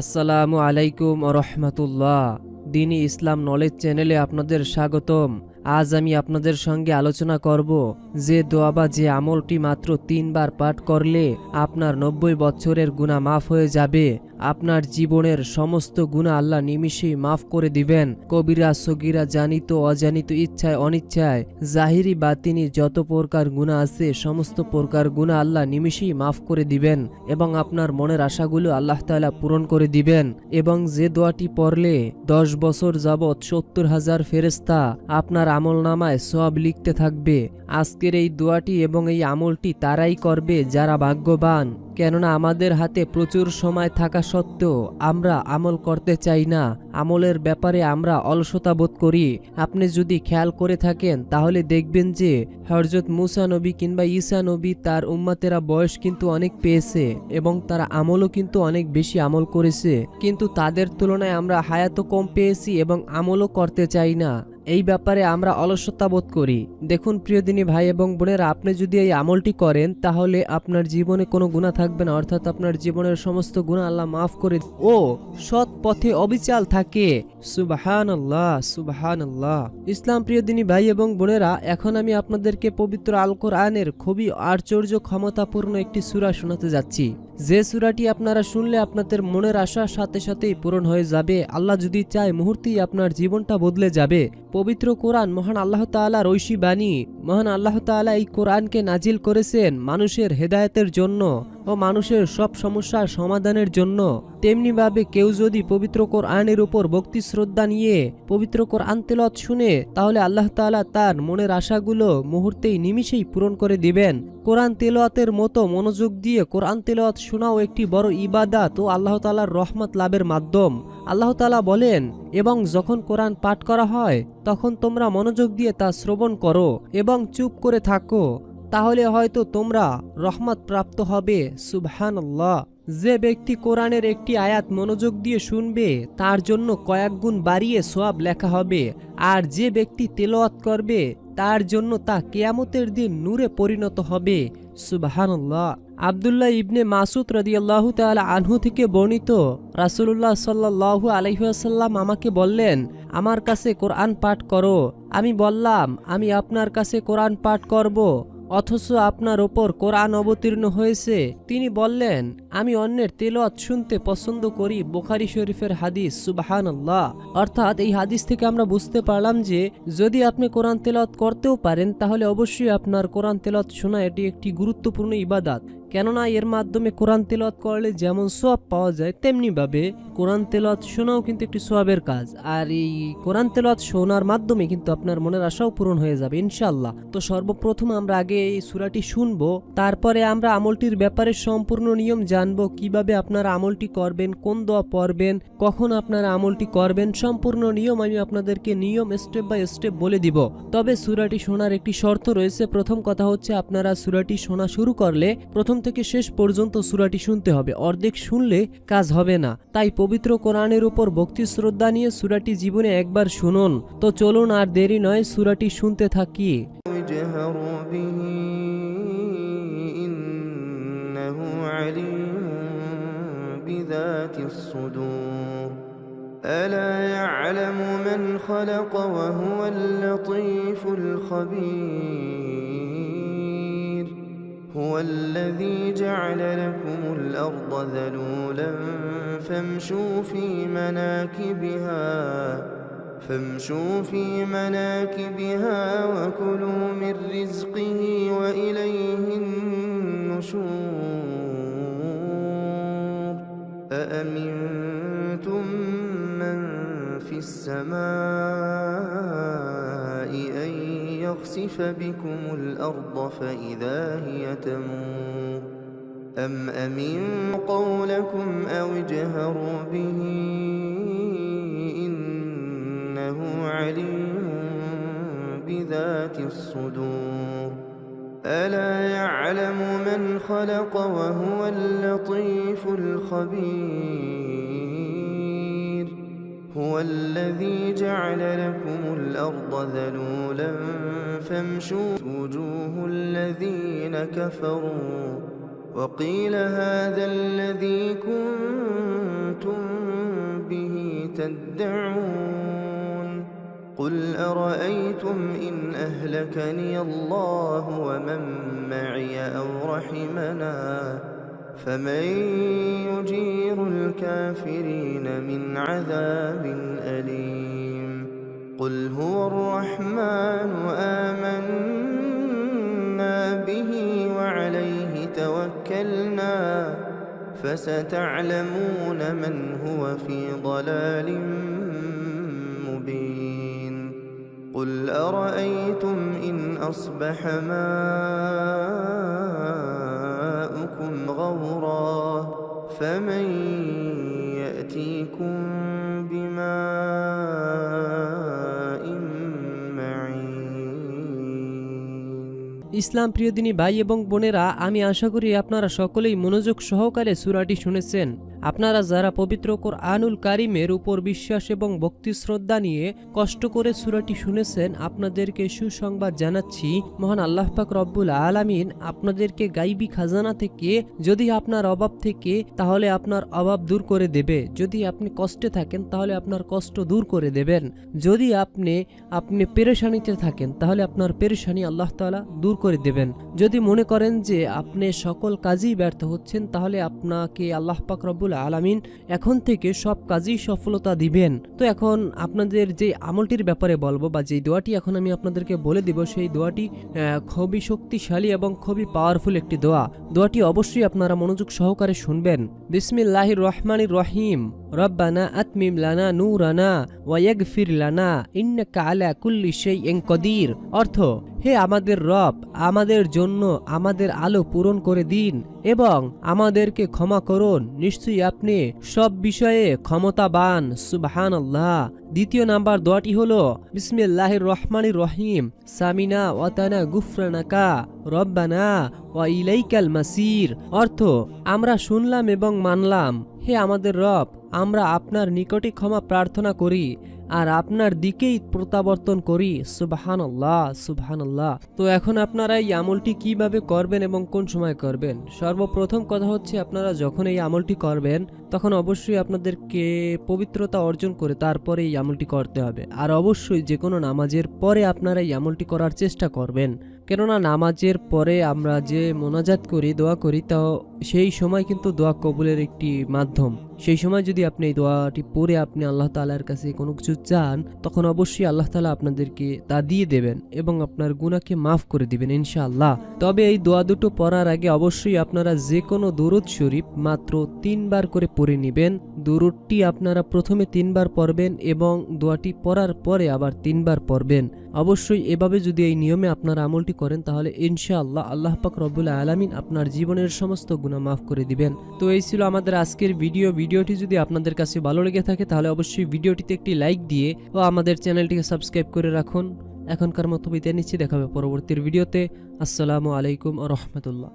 আসসালামু আলাইকুম রহমতুল্লাহ। দিনই ইসলাম নলেজ চ্যানেলে আপনাদের স্বাগতম। আজ আমি আপনাদের সঙ্গে আলোচনা করব যে দোয়া বা যে আমলটি মাত্র তিনবার পাঠ করলে আপনার নব্বই বছরের গুণা মাফ হয়ে যাবে। আপনার জীবনের সমস্ত গুণা আল্লাহ নিমিষেই মাফ করে দিবেন। কবিরা, সগিরা, জানিত, অজানিত, ইচ্ছায়, অনিচ্ছায়, জাহিরি, বাতিনি, যত প্রকার গুণা আছে, সমস্ত প্রকার গুণা আল্লাহ নিমিষেই মাফ করে দিবেন এবং আপনার মনের আশাগুলো আল্লাহ তাআলা পূরণ করে দিবেন। এবং যে দোয়াটি পড়লে দশ বছর যাবৎ সত্তর হাজার ফেরেস্তা আপনার আমল নামায় সব লিখতে থাকবে। আজকের এই দোয়াটি এবং এই আমলটি তারাই করবে যারা ভাগ্যবান। কেননা আমাদের হাতে প্রচুর সময় থাকা সত্ত্বেও আমরা আমল করতে চাই না। আমলের ব্যাপারে আমরা অলসতা বোধ করি। আপনি যদি খেয়াল করে থাকেন, তাহলে দেখবেন যে হরজত মুসা নবী কিংবা ঈসা নবী তার উম্মাতেরা বয়স কিন্তু অনেক পেয়েছে এবং তারা আমলও কিন্তু অনেক বেশি আমল করেছে। কিন্তু তাদের তুলনায় আমরা হায়াতও কম পেয়েছি এবং আমলও করতে চাই না। এই ব্যাপারে আমরা অলসতা বোধ করি। দেখুন প্রিয়দিনী ভাই এবং বোনেরা, আপনি যদি এই আমলটি করেন, তাহলে আপনার জীবনে কোনো গুণা থাকবে না। অর্থাৎ আপনার জীবনের সমস্ত গুণা আল্লাহ মাফ করে ও, সৎ পথে অবিচাল থাকে। সুবাহান আল্লাহ সুবাহান আল্লাহ ইসলাম প্রিয়দিনী ভাই এবং বোনেরা, এখন আমি আপনাদেরকে পবিত্র আল কোরআনের খুবই আশ্চর্য ক্ষমতাপূর্ণ একটি সূরা শোনাতে যাচ্ছি। যে সুরাটি আপনারা শুনলে আপনাদের মনের আশার সাথে সাথেই পূরণ হয়ে যাবে। আল্লাহ যদি চায় মুহূর্তেই আপনার জীবনটা বদলে যাবে। পবিত্র কোরআন মহান আল্লাহ তালার ঐশী বাণী। মহান আল্লাহ তালা এই কোরআনকে নাজিল করেছেন মানুষের হেদায়তের জন্য ও মানুষের সব সমস্যার সমাধানের জন্য। তেমনিভাবে কেউ যদি পবিত্র কোরআনের উপর ভক্তি শ্রদ্ধা নিয়ে পবিত্র কোরআন তেলত শুনে, তাহলে আল্লাহ তাআলা তার মনের আশাগুলো মুহূর্তেই নিমিষেই পূরণ করে দিবেন। কোরআন তেলাওয়াতের মতো মনোযোগ দিয়ে কোরআন তেলাওয়াত শোনাও একটি বড় ইবাদাত ও আল্লাহ তাআলার রহমত লাভের মাধ্যম। আল্লাহ তাআলা বলেন, এবং যখন কোরআন পাঠ করা হয়, তখন তোমরা মনোযোগ দিয়ে তা শ্রবণ করো এবং চুপ করে থাকো। তাহলে হয়তো তোমরা রহমত প্রাপ্ত হবে। সুবহানাল্লাহ। যে ব্যক্তি কোরআনের একটি আয়াত মনোযোগ দিয়ে শুনবে, তার জন্য কয়েক গুণ বাড়িয়ে সোয়াব লেখা হবে। আর যে ব্যক্তি তেলাওয়াত করবে তার জন্য তা কেয়ামতের দিন নূরে পরিণত হবে। সুবাহানুল্লাহ। আবদুল্লাহ ইবনে মাসুদ রদিয়াল্লাহ তাল আনহু থেকে বর্ণিত, রাসুলুল্লাহ সাল্লাহ আলাইহি আমাকে বললেন, আমার কাছে কোরআন পাঠ করো। আমি বললাম, আমি আপনার কাছে কোরআন পাঠ করব। অথচ আপনার ওপর কোরআন অবতীর্ণ হয়েছে। তিনি বললেন, আমি অন্যের তেলত শুনতে পছন্দ করি বোখারি শরীফের হাদিস, সুবাহানাল্লাহ। অর্থাৎ এই হাদিস থেকে আমরা বুঝতে পারলাম যে, যদি আপনি কোরআন তেলত করতেও পারেন, তাহলে অবশ্যই আপনার কোরআন তেলত শোনা এটি একটি গুরুত্বপূর্ণ ইবাদাত। কেননা এর মাধ্যমে কোরআন তেলত করলে যেমন সোয়াব পাওয়া যায় তেমনিভাবে কোরআন তেলত শোনাও কিন্তু একটি সোয়াবের কাজ। আর এই কোরআন তেলত শোনার মাধ্যমে কিন্তু আপনার মনের আশাও পূরণ হয়ে যাবে ইনশাল্লাহ তো সর্বপ্রথম আমরা আগে এই সুরাটি শুনব, তারপরে আমরা আমলটির ব্যাপারে সম্পূর্ণ নিয়ম জানব, কীভাবে আপনারা আমলটি করবেন, কোন দোয়া পড়বেন, কখন আপনারা আমলটি করবেন, সম্পূর্ণ নিয়ম আমি আপনাদেরকে নিয়ম স্টেপ বাই স্টেপ বলে দিব। তবে সুরাটি শোনার একটি শর্ত রয়েছে, প্রথম কথা হচ্ছে আপনারা সুরাটি শোনা শুরু করলে প্রথম থেকে শেষ পর্যন্ত সুরাটি শুনতে হবে অর্ধেক শুনলে কাজ হবে না তাই পবিত্র কোরআনের উপর ভক্তি শ্রদ্ধা নিয়ে সুরাটি জীবনে একবার শুনুন তো চলুন আর দেরি নয় সুরাটি শুনতে থাকি اجهر به إنه عليم بذات الصدور ألا يعلم من خلق وهو اللطيف الخبير هو الذي جعل لكم الأرض ذلولا فامشوا في مناكبها فامشوا في مناكبها وكلوا من رزقه وإليه النشور. أأمنتم من في السماء أن يخسف بكم الأرض فإذا هي تمور أم أمن قولكم أو اجهروا به إنه عليم بذات الصدور ألا يعلم من خلق وهو اللطيف الخبير هو الذي جعل لكم الأرض ذلولا فامشوا وجوه الذين كفروا وقيل هذا الذي كنتم تدعون قل أرأيتم إن أهلكني الله ومن معي أو رحمنا فمن يجير الكافرين من عذاب أليم. قل هو الرحمن آمنا به وعليه توكلنا. فستعلمون من هو في ضلال مبين. قل أرأيتم إن أصبح ماؤكم غورا فمن يأتيكم بماء معين ইসলাম প্রিয় দিনী ভাই এবং বোনেরা আমি আশা করি আপনারা সকলেই মনোযোগ সহকারে সুরাটি শুনেছেন আপনারা যারা পবিত্র আনুল কারিমের উপর বিশ্বাস এবং ভক্তি শ্রদ্ধা নিয়ে কষ্ট করে সুরাটি শুনেছেন, আপনাদেরকে সুসংবাদ জানাচ্ছি, মহান আল্লাহ পাক রব্বুল আলামিন আপনাদেরকে গাইবি খাজানা থেকে যদি আপনার অভাব থেকে, তাহলে আপনার অভাব দূর করে দেবে। যদি আপনি কষ্টে থাকেন, তাহলে আপনার কষ্ট দূর করে দেবেন। যদি আপনি আপনি পেরেশানিতে থাকেন, তাহলে আপনার পেরেশানি আল্লাহ তাআলা দূর করে দেবেন। যদি মনে করেন যে আপনি সকল কাজেই ব্যর্থ হচ্ছেন, তাহলে আপনাকে আল্লাহ পাক রব্বুল আলামিন এখন থেকে সব কাজেই সফলতা দিবেন। তো এখন আপনাদের যে আমলটির ব্যাপারে বলব বা যে দোয়াটি এখন আমি আপনাদেরকে বলে দিব, সেই দোয়াটি খুবই শক্তিশালী এবং খুবই পাওয়ারফুল একটি দোয়া। দোয়াটি অবশ্যই আপনারা মনোযোগ সহকারে শুনবেন। বিসমিল্লাহির রহমানির রহিম। রব্বানা আতমিম লানা নূরানা ওয়াগফির লানা ইন্নাকা আলা কুল্লি শাইইন কদির অর্থ, হে আমাদের রব, আমাদের জন্য আমাদের আলো পূরণ করে দিন এবং আমাদেরকে ক্ষমা করুন। নিশ্চয়ই আপনি সব বিষয়ে ক্ষমতাবান। সুবহান আল্লাহ দ্বিতীয় নাম্বার দোয়াটি হলো, বিসমিল্লাহির রহমানির রহিম। সামিনা ওয়াতানা গুফরানাকা রব্বানা ওয়া ইলাইকাল মাসির। অর্থ, আমরা শুনলাম এবং মানলাম। হে আমাদের রব, আমরা আপনার নিকটে ক্ষমা প্রার্থনা করি আর আপনার দিকেই প্রত্যাবর্তন করি। সুবহান আল্লাহ সুবহান আল্লাহ তো এখন আপনারা এই আমলটি কীভাবে করবেন এবং কোন সময় করবেন? সর্বপ্রথম কথা হচ্ছে আপনারা যখন এই আমলটি করবেন, তখন অবশ্যই আপনাদেরকে পবিত্রতা অর্জন করে তারপরে এই আমলটি করতে হবে। আর অবশ্যই যে কোনো নামাজের পরে আপনারা এই আমলটি করার চেষ্টা করবেন। কেননা নামাজের পরে আমরা যে মোনাজাত করি, দোয়া করি তা সেই সময় কিন্তু দোয়া কবুলের একটি মাধ্যম। সেই সময় যদি আপনি এই দোয়াটি পড়ে আপনি আল্লাহ তালার কাছে কোনো কিছু চান, তখন অবশ্যই আল্লাহ তালা আপনাদেরকে তা দিয়ে দেবেন এবং আপনার গুণাকে মাফ করে দিবেন ইনশাআল্লাহ। তবে এই দোয়া দুটো পড়ার আগে অবশ্যই আপনারা যে কোনো দরুদ শরীফ মাত্র তিনবার করে পড়ে নেবেন। দরুদটি আপনারা প্রথমে তিনবার পড়বেন এবং দোয়াটি পড়ার পরে আবার তিনবার পড়বেন। অবশ্যই এভাবে যদি এই নিয়মে আপনার আমলটি করেন, তাহলে ইনশাআল্লাহ আল্লাহ পাক রব্বুল আলমিন আপনার জীবনের সমস্ত গুণা মাফ করে দিবেন। তো এই ছিল আমাদের আজকের ভিডিও ভিডিওটি যদি আপনাদের কাছে ভালো লেগে থাকে, তাহলে অবশ্যই ভিডিওটিতে একটি লাইক দিয়ে ও আমাদের চ্যানেলটিকে সাবস্ক্রাইব করে রাখুন। এখনকার মতো বিদায় নিচ্ছি, দেখাবে পরবর্তীর ভিডিওতে আসসালামু আলাইকুম রহমতুল্লাহ।